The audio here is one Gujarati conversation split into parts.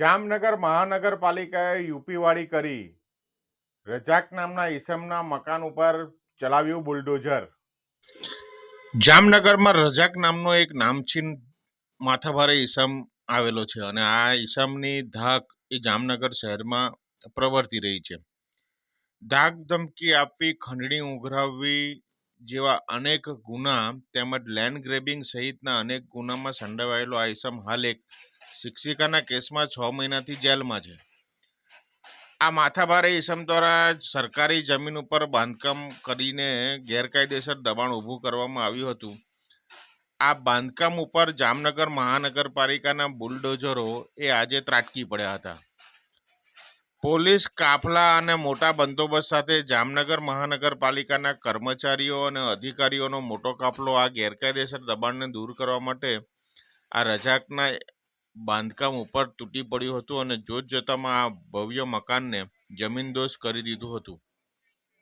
જામનગર મહાનગરપાલિકાએ યુપીવાડી કરી. રજાક નામના ઈસમના મકાન ઉપર ચલાવ્યું બુલડોઝર. જામનગરમાં રજાક નામનો એક નામચીન માથાભારે ઈસમ આવેલો છે અને આ ઈસમની ધાક એ જામનગર શહેરમાં પ્રવર્તી રહી છે. ધાક ધમકી આપવી, ખંડણી ઉઘરાવવી જેવા અનેક ગુના તેમજ લેન્ડ ગ્રેબિંગ સહિતના અનેક ગુનામાં સંડોવાયેલો આ ઈસમ હાલ એક શિક્ષિકાના કેસમાં છ મહિનાથી જેલમાં છે. આ માથાભારે ઈસમ દ્વારા સરકારી જમીન ઉપર બાંધકામ કરીને ગેરકાયદેસર દબાણ ઊભું કરવામાં આવ્યું હતું. આ બાંધકામ ઉપર જામનગર મહાનગરપાલિકાના બુલડોઝરો એ આજે ત્રાટકી પડ્યા હતા. પોલીસ કાફલા અને મોટા બંદોબસ્ત સાથે જામનગર મહાનગરપાલિકાના કર્મચારીઓ અને અધિકારીઓનો મોટો કાફલો આ ગેરકાયદેસર દબાણને દૂર કરવા માટે આ રજાકના બાંધકામ ઉપર તૂટી પડ્યું હતું અને જોત જોતામાં આ ભવ્ય મકાનને જમીનદોષ કરી દીધું હતું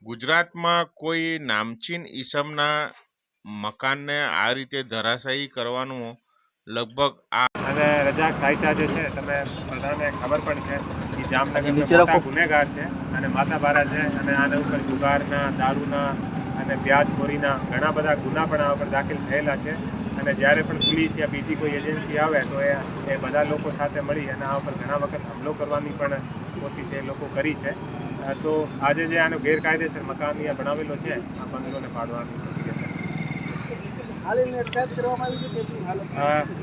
ગુજરાતમાં કોઈ નામચીન ઈસમના મકાનને આ રીતે ધરાશાયી કરવાનું લગભગ આ અને રજાક સાયચા જે છે તમે બધાને ખબર પણ છે કે રાખો. ગુનેગાર છે અને માથાભારા છે અને આના ઉપર જુગારના દારૂના અને વ્યાજખોરીના ઘણા બધા ગુના પણ આ ઉપર દાખલ થયેલા છે અને જ્યારે પણ પોલીસ યા બીજી કોઈ એજન્સી આવે તો એ એ બધા લોકો સાથે મળી અને આ પર ઘણા વખત હુમલો કરવાની પણ કોશિશ એ લોકો કરી છે. તો આજે જે આનો ગેરકાયદેસર મકાન અહીંયા બનાવેલો છે આ બંગલોને પાડવાની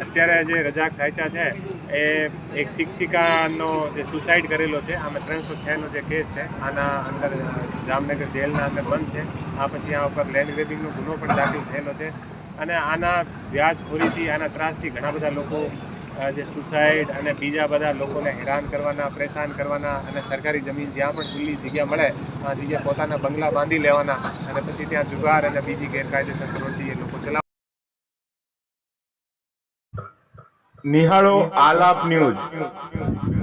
અત્યારે જે રજાક સાયચા છે એ એક શિક્ષિકાનો જે સુસાઇડ કરેલો છે આમાં ત્રણસો છનો જે કેસ છે આના અંદર જામનગર જેલના અંદર બંધ છે. આ પછી આ ઉપર લેન્ડ ગ્રેબિંગનો ગુનો પણ દાખલ થયેલો છે. અને આના વ્યાજખોરીથી, આના ત્રાસથી ઘણા બધા લોકો જે સુસાઇડ અને બીજા બધા લોકોને હેરાન કરવાના, પરેશાન કરવાના અને સરકારી જમીન જ્યાં પણ ખુલ્લી જગ્યા મળે આ જગ્યા પોતાના બંગલા બાંધી લેવાના અને પછી ત્યાં જુગાર અને બીજી ગેરકાયદેસર પ્રવૃત્તિ એ લોકો ચલાવ. નિહાળો આલાપ ન્યૂઝ.